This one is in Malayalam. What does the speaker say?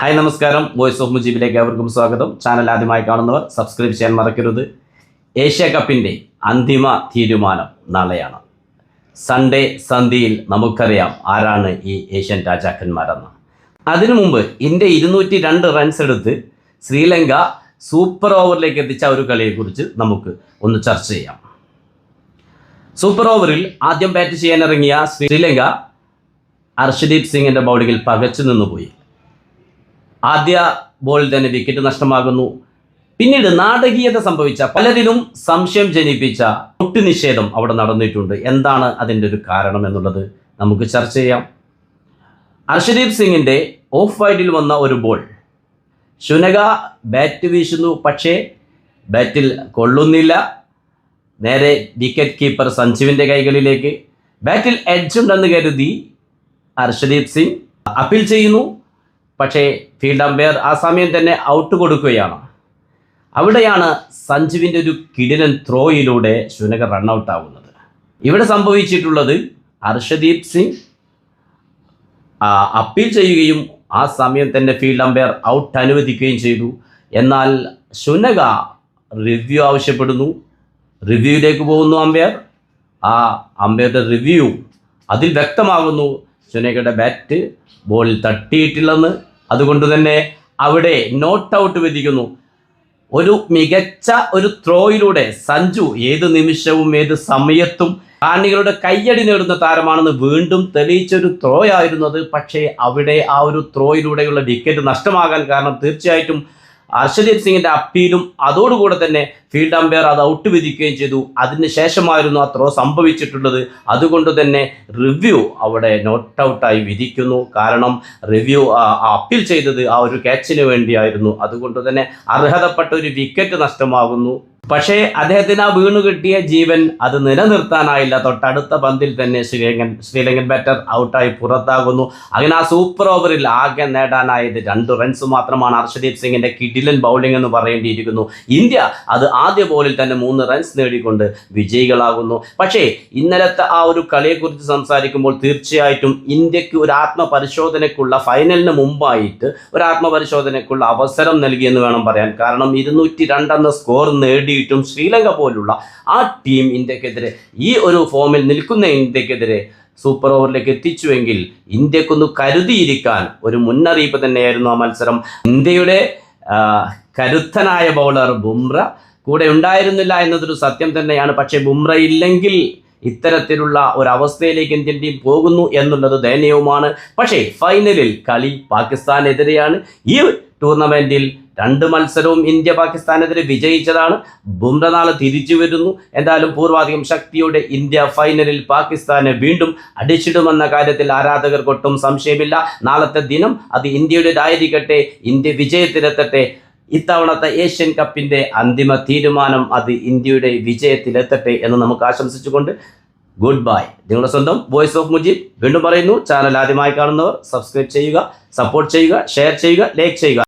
ഹായ് നമസ്കാരം. വോയിസ് ഓഫ് മുജീബിലേക്ക് അവർക്കും സ്വാഗതം. ചാനൽ ആദ്യമായി കാണുന്നവർ സബ്സ്ക്രൈബ് ചെയ്യാൻ മറക്കരുത്. ഏഷ്യ കപ്പിന്റെ അന്തിമ തീരുമാനം നാളെയാണ്. സൺഡേ സന്ധ്യയിൽ നമുക്കറിയാം ആരാണ് ഈ ഏഷ്യൻ രാജാക്കന്മാരെന്ന്. അതിനു മുമ്പ് ഇന്ത്യ ഇരുന്നൂറ്റി രണ്ട് റൺസ് എടുത്ത് ശ്രീലങ്ക സൂപ്പർ ഓവറിലേക്ക് എത്തിച്ച ഒരു കളിയെക്കുറിച്ച് നമുക്ക് ഒന്ന് ചർച്ച ചെയ്യാം. സൂപ്പർ ഓവറിൽ ആദ്യം ബാറ്റ് ചെയ്യാനിറങ്ങിയ ശ്രീലങ്ക അർഷദീപ് സിംഗിന്റെ ബൗളിങ്ങിൽ പകച്ചു നിന്നുപോയി. ആദ്യ ബോളിൽ തന്നെ വിക്കറ്റ് നഷ്ടമാകുന്നു. പിന്നീട് നാടകീയത സംഭവിച്ച പലരിലും സംശയം ജനിപ്പിച്ച ഒട്ടു നിഷേധം അവിടെ നടന്നിട്ടുണ്ട്. എന്താണ് അതിന്റെ ഒരു കാരണം എന്നുള്ളത് നമുക്ക് ചർച്ച ചെയ്യാം. അർഷദീപ് സിംഗിന്റെ ഓഫ് വൈഡിൽ വന്ന ഒരു ബോൾ. ശുനക ബാറ്റ് വീശുന്നു പക്ഷേ ബാറ്റിൽ കൊള്ളുന്നില്ല. നേരെ വിക്കറ്റ് കീപ്പർ സഞ്ജുവിന്റെ കൈകളിലേക്ക്. ബാറ്റിൽ എഡ്ജ് ഉണ്ടെന്ന് കരുതി അർഷദീപ് സിംഗ് അപ്പീൽ ചെയ്യുന്നു. പക്ഷേ ഫീൽഡ് അമ്പയർ ആ സമയം തന്നെ ഔട്ട് കൊടുക്കുകയാണ്. അവിടെയാണ് സഞ്ജുവിന്റെ ഒരു കിടിലൻ ത്രോയിലൂടെ ശുനക റണ്ണൗട്ട് ആവുന്നത്. ഇവിടെ സംഭവിച്ചിട്ടുള്ളത് അർഷദീപ് സിംഗ് അപ്പീൽ ചെയ്യുകയും ആ സമയം തന്നെ ഫീൽഡ് അമ്പയർ ഔട്ട് അനുവദിക്കുകയും ചെയ്തു. എന്നാൽ ശുനക റിവ്യൂ ആവശ്യപ്പെടുന്നു. റിവ്യൂയിലേക്ക് പോകുന്നു അമ്പയർ. ആ അമ്പയറുടെ റിവ്യൂ അതിൽ വ്യക്തമാകുന്നു. ശുനകയുടെ ബാറ്റ് ബോളിൽ തട്ടിയിട്ടില്ലെന്ന്. അതുകൊണ്ട് തന്നെ അവിടെ നോട്ട് ഔട്ട് വിധിക്കുന്നു. ഒരു മികച്ച ഒരു ത്രോയിലൂടെ സഞ്ജു ഏത് നിമിഷവും ഏത് സമയത്തും കാണികളുടെ കയ്യടി നേടുന്ന താരമാണെന്ന് വീണ്ടും തെളിയിച്ച ഒരു ത്രോ ആയിരുന്നത് പക്ഷേ അവിടെ ആ ഒരു ത്രോയിലൂടെയുള്ള വിക്കറ്റ് നഷ്ടമാകാൻ കാരണം തീർച്ചയായിട്ടും ഹർഷദീപ് സിംഗിന്റെ അപ്പീലും അതോടുകൂടെ തന്നെ ഫീൽഡ് അമ്പയർ അത് ഔട്ട് വിധിക്കുകയും ചെയ്തു. അതിന് ശേഷമായിരുന്നു ആ ത്രോ സംഭവിച്ചിട്ടുള്ളത്. അതുകൊണ്ട് തന്നെ റിവ്യൂ അവിടെ നോട്ട് ഔട്ടായി വിധിക്കുന്നു. കാരണം റിവ്യൂ അപ്പീൽ ചെയ്തത് ആ ഒരു ക്യാച്ചിന് വേണ്ടിയായിരുന്നു. അതുകൊണ്ട് തന്നെ അർഹതപ്പെട്ട ഒരു വിക്കറ്റ് നഷ്ടമാകുന്നു. പക്ഷേ അദ്ദേഹത്തിന് ആ വീണു കിട്ടിയ ജീവൻ അത് നിലനിർത്താനായില്ല. തൊട്ടടുത്ത പന്തിൽ തന്നെ ശ്രീലങ്കൻ ശ്രീലങ്കൻ ബാറ്റർ ഔട്ടായി പുറത്താകുന്നു. അങ്ങനെ ആ സൂപ്പർ ഓവറിൽ ആകെ നേടാനായത് രണ്ട് റൺസ് മാത്രമാണ് അർഷദീപ് സിംഗിന്റെ കിഡിലൻ ബൗളിംഗ് എന്ന് പറയേണ്ടിയിരിക്കുന്നു. ഇന്ത്യ അത് ആദ്യ ബോളിൽ തന്നെ മൂന്ന് റൺസ് നേടിക്കൊണ്ട് വിജയികളാകുന്നു. പക്ഷേ ഇന്നലത്തെ ആ ഒരു കളിയെക്കുറിച്ച് സംസാരിക്കുമ്പോൾ തീർച്ചയായിട്ടും ഇന്ത്യയ്ക്ക് ഒരു ആത്മപരിശോധനയ്ക്കുള്ള ഫൈനലിന് മുമ്പായിട്ട് ഒരു ആത്മപരിശോധനയ്ക്കുള്ള അവസരം നൽകിയെന്ന് വേണം പറയാൻ. കാരണം ഇരുന്നൂറ്റി രണ്ടെന്ന സ്കോർ നേടിയിട്ടും ശ്രീലങ്ക പോലുള്ള ആ ടീം ഇന്ത്യക്കെതിരെ ഈ ഒരു ഫോമിൽ നിൽക്കുന്ന ഇന്ത്യക്കെതിരെ സൂപ്പർ ഓവറിലേക്ക് എത്തിച്ചുവെങ്കിൽ ഇന്ത്യക്കൊന്ന് കരുതിയിരിക്കാൻ ഒരു മുന്നറിയിപ്പ് തന്നെയായിരുന്നു ആ മത്സരം. ഇന്ത്യയുടെ കരുത്തനായ ബൗളർ ബുംറ കൂടെ ഉണ്ടായിരുന്നില്ല എന്നതൊരു സത്യം തന്നെയാണ്. പക്ഷേ ബുംറ ഇല്ലെങ്കിൽ ഇത്തരത്തിലുള്ള ഒരവസ്ഥയിലേക്ക് ഇന്ത്യൻ ടീം പോകുന്നു എന്നുള്ളത് ദയനീയവുമാണ്. പക്ഷേ ഫൈനലിൽ കളി പാകിസ്ഥാനെതിരെയാണ്. ഈ ടൂർണമെന്റിൽ രണ്ട് മത്സരവും ഇന്ത്യ പാകിസ്ഥാനെതിരെ വിജയിച്ചതാണ്. ബുംറ നാളെ തിരിച്ചു വരുന്നു. എന്തായാലും പൂർവാധികം ശക്തിയോടെ ഇന്ത്യ ഫൈനലിൽ പാകിസ്ഥാനെ വീണ്ടും അടിച്ചിടുമെന്ന കാര്യത്തിൽ ആരാധകർക്കൊട്ടും സംശയമില്ല. നാളത്തെ ദിനം അത് ഇന്ത്യയുടേതായിരിക്കട്ടെ ഇന്ത്യ വിജയത്തിലെത്തട്ടെ. ഇത്തവണത്തെ ഏഷ്യൻ കപ്പിന്റെ അന്തിമ തീരുമാനം അത് ഇന്ത്യയുടെ വിജയത്തിലെത്തട്ടെ എന്ന് നമുക്ക് ആശംസിച്ചുകൊണ്ട് ഗുഡ് ബൈ. നിങ്ങളുടെ സ്വന്തം വോയിസ് ഓഫ് മുജീബ് വീണ്ടും പറയുന്നു. ചാനൽ ആദ്യമായി കാണുന്നവർ സബ്സ്ക്രൈബ് ചെയ്യുക സപ്പോർട്ട് ചെയ്യുക ഷെയർ ചെയ്യുക ലൈക്ക് ചെയ്യുക.